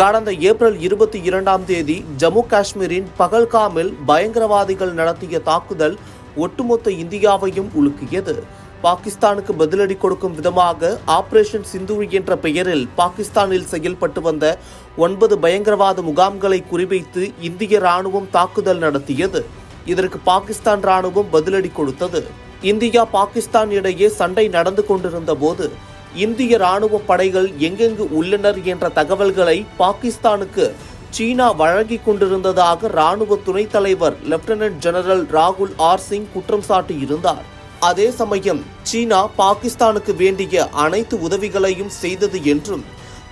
கடந்த ஏப்ரல் இருபத்தி இரண்டாம் தேதி ஜம்மு காஷ்மீரின் பகல்காமில் பயங்கரவாதிகள் நடத்திய தாக்குதல் ஒட்டுமொத்த இந்தியாவையும் உலுக்கியது. பாகிஸ்தானுக்கு பதிலடி கொடுக்கும் விதமாக ஆபரேஷன் சிந்தூரி என்ற பெயரில் பாகிஸ்தானில் செயல்பட்டு வந்த ஒன்பது பயங்கரவாத முகாம்களை குறிவைத்து இந்திய ராணுவம் தாக்குதல் நடத்தியது. இதற்கு பாகிஸ்தான் ராணுவம் பதிலடி கொடுத்தது. இந்தியா பாகிஸ்தான் இடையே சண்டை நடந்து கொண்டிருந்த போது இந்திய ராணுவ படைகள் எங்கெங்கு உள்ளனர் என்ற தகவல்களை பாகிஸ்தானுக்கு சீனா வழங்கி கொண்டிருந்ததாக ராணுவ துணைத் தலைவர் லெப்டினன்ட் ஜெனரல் ராகுல் ஆர் சிங் குற்றம் சாட்டியிருந்தார். அதே சமயம் சீனா பாகிஸ்தானுக்கு வேண்டிய அனைத்து உதவிகளையும் செய்தது என்றும்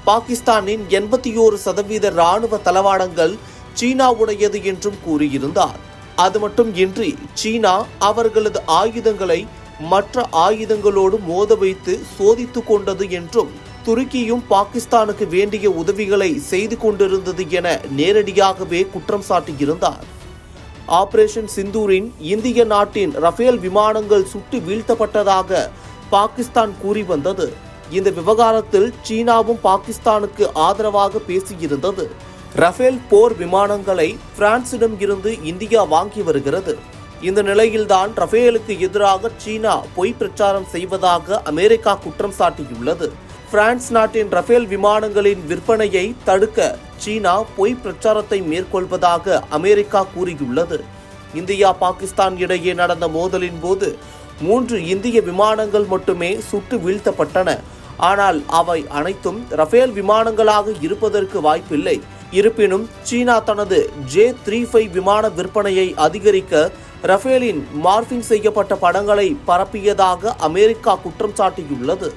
பாகிஸ்தானின் எண்பத்தி ஓரு சதவீத ராணுவ தளவாடங்கள் சீனாவுடையது என்றும் கூறியிருந்தார். அது மட்டும் இன்றி சீனா அவர்களது ஆயுதங்களை மற்ற ஆயுதங்களோடு மோத வைத்து சோதித்து கொண்டது என்றும் துருக்கியும் பாகிஸ்தானுக்கு வேண்டிய உதவிகளை செய்து கொண்டிருந்தது என நேரடியாகவே குற்றம் சாட்டியிருந்தார். ஆபரேஷன் சிந்தூரின் இந்திய நாட்டின் ரஃபேல் விமானங்கள் சுட்டு வீழ்த்தப்பட்டதாக பாகிஸ்தான் கூறி வந்தது. இந்த விவகாரத்தில் சீனாவும் பாகிஸ்தானுக்கு ஆதரவாக பேசியிருந்தது. ரஃபேல் போர் விமானங்களை பிரான்சிடம் இருந்து இந்தியா வாங்கி வருகிறது. இந்த நிலையில்தான் ரஃபேலுக்கு எதிராக சீனா பொய் பிரச்சாரம் செய்வதாக அமெரிக்கா குற்றம் சாட்டியுள்ளது. பிரான்ஸ் நாட்டின் ரஃபேல் விமானங்களின் விற்பனையை தடுக்க சீனா பொய் பிரச்சாரத்தை மேற்கொள்வதாக அமெரிக்கா கூறியுள்ளது. இந்தியா பாகிஸ்தான் இடையே நடந்த மோதலின் போது மூன்று இந்திய விமானங்கள் மட்டுமே சுட்டு வீழ்த்தப்பட்டன. ஆனால் அவை அனைத்தும் ரஃபேல் விமானங்களாக இருப்பதற்கு வாய்ப்பில்லை. இருப்பினும் சீனா தனது ஜே த்ரீ ஃபைவ் விமான விற்பனையை அதிகரிக்க ரஃபேலின் மார்பிங் செய்யப்பட்ட படங்களை பரப்பியதாக அமெரிக்கா குற்றம் சாட்டியுள்ளது.